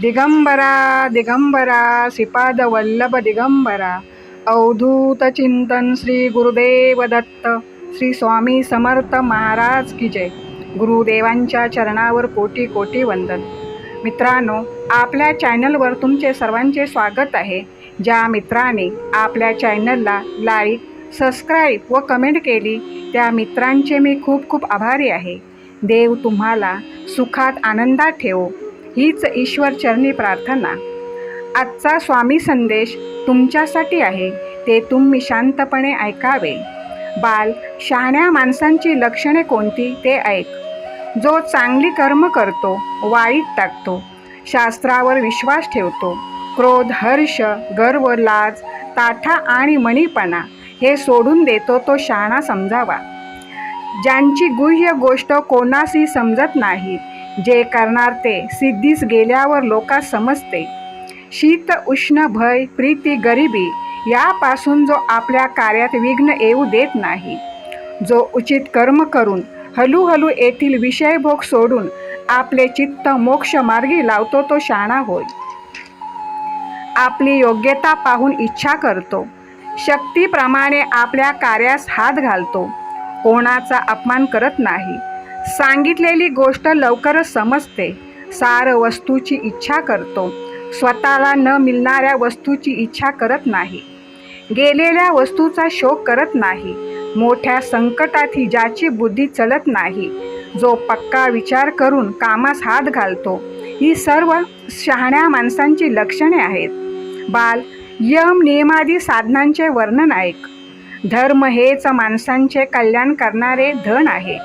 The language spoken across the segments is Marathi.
दिगंबरा दिगंबरा श्रीपाद वल्लभ दिगंबरा अवधूत चिंतन श्री गुरुदेव दत्त श्री स्वामी समर्थ महाराज की जय. गुरुदेवांच्या चरणावर कोटी कोटी वंदन. मित्रांनो आपल्या चॅनलवर तुमचे सर्वांचे स्वागत आहे. ज्या मित्राने आपल्या चॅनलला लाईक सबस्क्राईब व कमेंट केली त्या मित्रांचे मी खूप खूप आभारी आहे. देव तुम्हाला सुखात आनंदात ठेवो. हीच ईश्वर चरणी प्रार्थना. आजचा स्वामी संदेश तुमच्यासाठी आहे ते तुम्ही शांतपणे ऐकावे. बाल शहाण्या माणसांची लक्षणे कोणती ते ऐक. जो चांगली कर्म करतो वाईट टाकतो शास्त्रावर विश्वास ठेवतो क्रोध हर्ष गर्व लाज ताठा आणि मणीपणा हे सोडून देतो तो शहाणा समजावा. ज्यांची गुह्य गोष्ट कोणासही समजत नाही जे करणार ते सिद्धीस गेल्यावर लोका समजते. शीत उष्ण भय प्रीती गरिबी यापासून जो आपल्या कार्यात विघ्न येऊ देत नाही. जो उचित कर्म करून हळूहळू येथील विषयभोग सोडून आपले चित्त मोक्ष मार्गी लावतो तो शाणा होय. आपली योग्यता पाहून इच्छा करतो. शक्तीप्रमाणे आपल्या कार्यास हात घालतो. कोणाचा अपमान करत नाही. सांगितलेली गोष्ट लवकरच समजते. सार वस्तूची इच्छा करतो. स्वतःला न मिळणाऱ्या वस्तूची इच्छा करत नाही. गेलेल्या वस्तूचा शोक करत नाही. मोठ्या संकटातही ज्याची बुद्धी चलत नाही. जो पक्का विचार करून कामास हात घालतो ही सर्व शहाण्या माणसांची लक्षणे आहेत. बाल यम नियमादी साधनांचे वर्णन ऐक. धर्म हेच माणसांचे कल्याण करणारे धन आहे.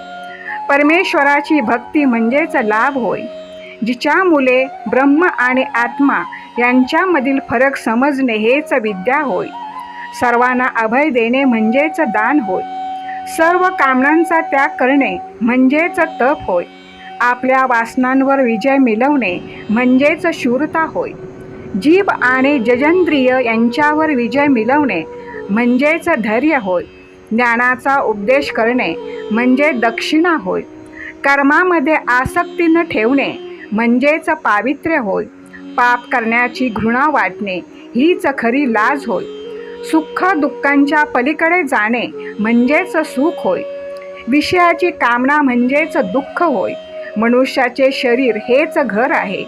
परमेश्वराची भक्ती म्हणजेच लाभ होय. जिच्या मुले ब्रह्म आणि आत्मा यांच्यामधील फरक समजणे हेच विद्या होय. सर्वांना अभय देणे म्हणजेच दान होय. सर्व कामनांचा त्याग करणे म्हणजेच तप होय. आपल्या वासनांवर विजय मिळवणे म्हणजेच शूरता होय. जीभ आणि जजंद्रिय यांच्यावर विजय मिळवणे म्हणजेच धैर्य होय. ज्ञानाचा उपदेश करणे म्हणजे दक्षिणा होय. कर्मामध्ये आसक्ती न ठेवणे म्हणजेच पावित्र्य होय. पाप करण्याची घृणा वाटणे हीच खरी लाज होय. सुख दुःखांच्या पलीकडे जाणे म्हणजेच सुख होय. विषयाची कामना म्हणजेच दुःख होय. मनुष्याचे शरीर हेच घर आहे.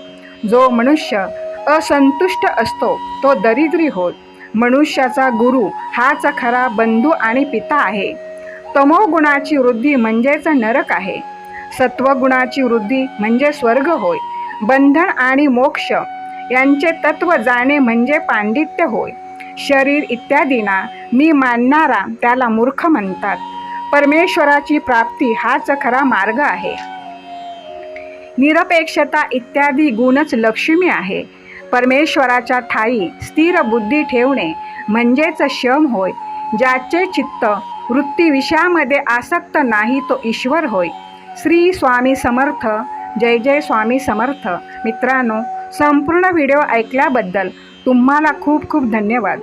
जो मनुष्य असंतुष्ट असतो तो दरिद्री होय. मनुष्याचा गुरु हाच खरा बंधू आणि पिता आहे. तमोगुणाची वृद्धी म्हणजेच नरक आहे. सत्वगुणाची वृद्धी म्हणजे स्वर्ग होय. बंधन आणि मोक्ष यांचे तत्व जाणे म्हणजे पांडित्य होय. शरीर इत्यादींना मी मानणारा त्याला मूर्ख म्हणतात. परमेश्वराची प्राप्ती हाच खरा मार्ग आहे. निरपेक्षता इत्यादी गुणच लक्ष्मी आहे. परमेश्वराच्या ठाई स्थिर बुद्धी ठेवणे म्हणजेच शम होय ज्याचे चित्त वृत्ती विषयामध्ये आसक्त नाही तो ईश्वर होय. श्री स्वामी समर्थ जय जय स्वामी समर्थ. मित्रांनो संपूर्ण व्हिडिओ ऐकल्याबद्दल तुम्हाला खूप खूप धन्यवाद.